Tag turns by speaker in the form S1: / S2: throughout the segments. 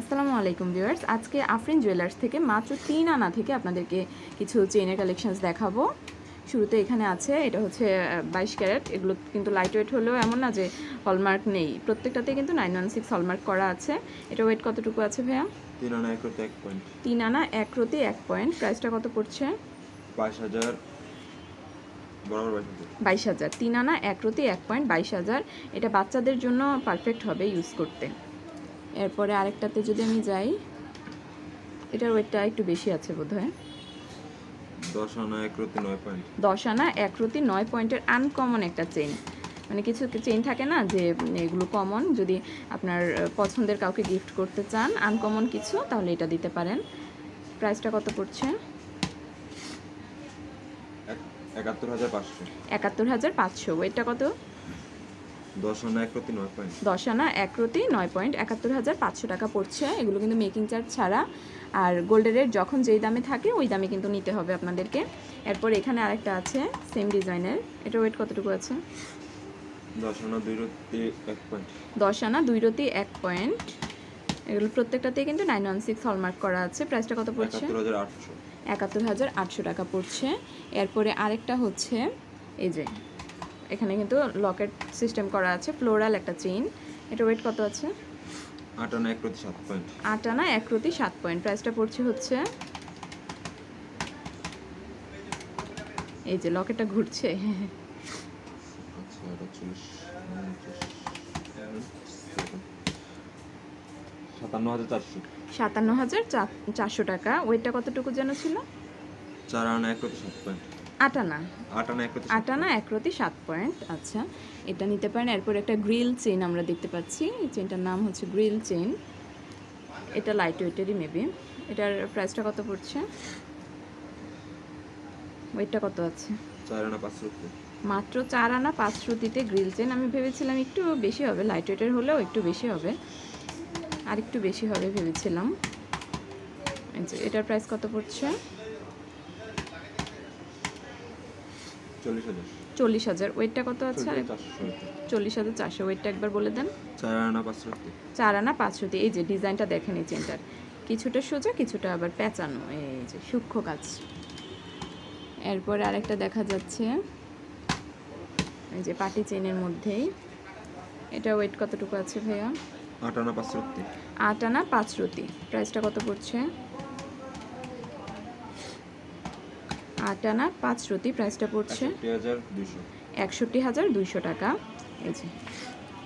S1: আসসালামু আলাইকুম ভিউয়ার্স। আজকে আফরিন জুয়েলার্স থেকে মাত্র তিন আনা থেকে আপনাদেরকে কিছু চেইনের কালেকশনস দেখাবো। শুরুতে এখানে আছে এটা হচ্ছে বাইশ ক্যারেট। এগুলো কিন্তু লাইট ওয়েট হলেও এমন না যে হলমার্ক নেই। প্রত্যেকটাতে কিন্তু নাইন ওয়ান সিক্স হলমার্ক করা আছে। এটা ওয়েট কতটুকু আছে ভাইয়া?
S2: তিন আনা এক করতে এক পয়েন্ট
S1: তিন আনা এক রতি এক পয়েন্ট প্রাইসটা কত পড়ছে?
S2: বাইশ হাজার। বরাবর বাইশ হাজার।
S1: বাইশ হাজার। তিন আনা এক রতি এক পয়েন্ট বাইশ হাজার। এটা বাচ্চাদের জন্য পারফেক্ট হবে ইউজ করতে। এরপরে আরেকটাতে যদি আমি যাই এটার ওয়েটটা একটু বেশি আছে
S2: নয় পয়েন্ট
S1: দশ আনা এক রতি নয় পয়েন্টের আনকমন একটা চেইন মানে কিছু চেইন থাকে না যে এগুলো কমন যদি আপনার পছন্দের কাউকে গিফট করতে চান আনকমন কিছু তাহলে এটা দিতে পারেন। প্রাইসটা কত পড়ছে?
S2: একাত্তর হাজার পাঁচশো।
S1: একাত্তর হাজার পাঁচশো। ওয়েটটা কত?
S2: দশ আনা এক রতি নয় পয়েন্ট
S1: একাত্তর হাজার পাঁচশো টাকা পড়ছে। এগুলো কিন্তু মেকিং চার্জ ছাড়া। আর গোল্ডের রেট যখন যেই দামে থাকে ওই দামে কিন্তু নিতে হবে আপনাদেরকে। এরপর এখানে আরেকটা আছে সেম ডিজাইনের এটা ওয়েট কতটুকু আছে?
S2: দশ আনা দুই রতি এক পয়েন্ট
S1: দশ আনা দুই রতি এক পয়েন্ট এগুলো প্রত্যেকটাতে কিন্তু নাইন ওয়ান সিক্স হলমার্ক করা আছে। প্রাইসটা কত পড়ছে?
S2: একাত্তর হাজার আটশো
S1: টাকা পড়ছে। এরপরে আরেকটা হচ্ছে এই যে এখানে কিন্তু লকেট সিস্টেম করা আছে ফ্লোরাল একটা চেইন। এটা ওয়েট কত আছে?
S2: আট আনা এক রতি সাত পয়েন্ট।
S1: আট আনা এক প্রতি সাত পয়েন্ট। প্রাইসটা পড়ছে হচ্ছে এই যে লকেটটা ঘুরছে।
S2: আচ্ছা সাতান্ন হাজার চারশো।
S1: সাতান্ন হাজার চারশো টাকা। ওয়েটটা কতটুকু যেন ছিল?
S2: চার আনা এক রতি সাত পয়েন্ট।
S1: আট আনা
S2: আট আনা এক রতি সাত
S1: পয়েন্ট আচ্ছা। এটা নিতে পারেন এরপর একটা গ্রিল চেইন আমরা দেখতে পাচ্ছি। চেনটার নাম হচ্ছে গ্রিল চেইন। এটা লাইট ওয়েটেরই মেবি এটার প্রাইসটা কত পড়ছে? ওয়েটটা কত আছে?
S2: চার আনা পাঁচ রতি
S1: মাত্র চার আনা পাঁচ রুটিতে গ্রিল চেন আমি ভেবেছিলাম একটু বেশি হবে লাইট ওয়েটের হলেও একটু বেশি হবে। আর একটু বেশি হবে ভেবেছিলাম। এটার প্রাইস কত পড়ছে?
S2: চল্লিশ হাজার।
S1: ওয়েটটা কত আছে? চল্লিশ হাজার চারশো ওয়েটটা একবার বলে দেন।
S2: চার আনা পাঁচ
S1: চার আনা পাঁচ এই যে ডিজাইনটা দেখেন এই চেনটার। কিছুটা সোজা কিছুটা আবার পেঁচানো এই যে সূক্ষ্ম কাজ। এরপরে আরেকটা দেখা যাচ্ছে। এই যে পাটি চেনের মধ্যেই। এটা ওয়েট কতটুকু আছে ভাইয়া?
S2: আট আনা পাঁচ রতি
S1: আট আনা পাঁচ প্রাইসটা কত পড়ছে? আট আনা পাঁচ প্রাইসটা পড়ছে।
S2: একষট্টি হাজার দুইশো।
S1: টাকা। এই যে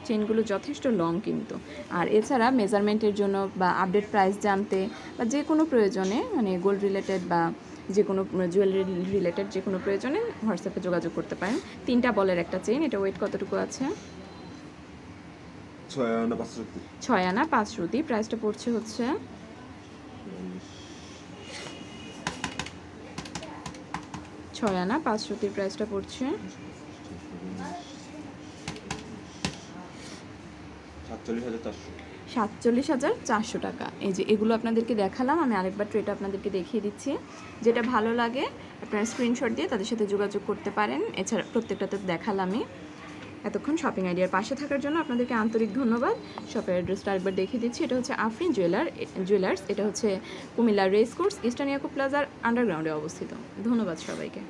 S1: চেনগুলো যথেষ্ট লং কিন্তু। আর এছাড়া মেজারমেন্টের জন্য বা আপডেট প্রাইস জানতে বা যে কোনো প্রয়োজনে মানে গোল্ড রিলেটেড বা যে কোনো জুয়েলারি রিলেটেড যে কোনো প্রয়োজনে হোয়াটসঅ্যাপে যোগাযোগ করতে পারেন। তিনটা বলের একটা চেন এটা ওয়েট কতটুকু আছে?
S2: ছয় আনা পাঁচ রতি।
S1: ছয় আনা পাঁচ রুটি প্রাইসটা পড়ছে হচ্ছে ছয় আনা, পাঁচ রুটির প্রাইসটা পড়ছে।
S2: সাতচল্লিশ হাজার চারশো।
S1: টাকা। এই যে এগুলো আপনাদেরকে দেখালাম, আমি আরেকবার ট্রেটা আপনাদেরকে দেখিয়ে দিচ্ছি। যেটা ভালো লাগে, আপনারা স্ক্রিনশট দিয়ে তাদের সাথে যোগাযোগ করতে পারেন। এছাড়া প্রত্যেকটাতে দেখালামই। এতক্ষণ শপিং আইডিয়ার পাশে থাকার জন্য আপনাদেরকে আন্তরিক ধন্যবাদ। শপের অ্যাড্রেসটা আরেকবার দেখিয়ে দিচ্ছি। এটা হচ্ছে আফরিন জুয়েলার জুয়েলার্স এটা হচ্ছে কুমিল্লা রেস কোর্স ইস্টার্ন ইয়াকু প্লাজার আন্ডারগ্রাউন্ডে অবস্থিত। ধন্যবাদ সবাইকে।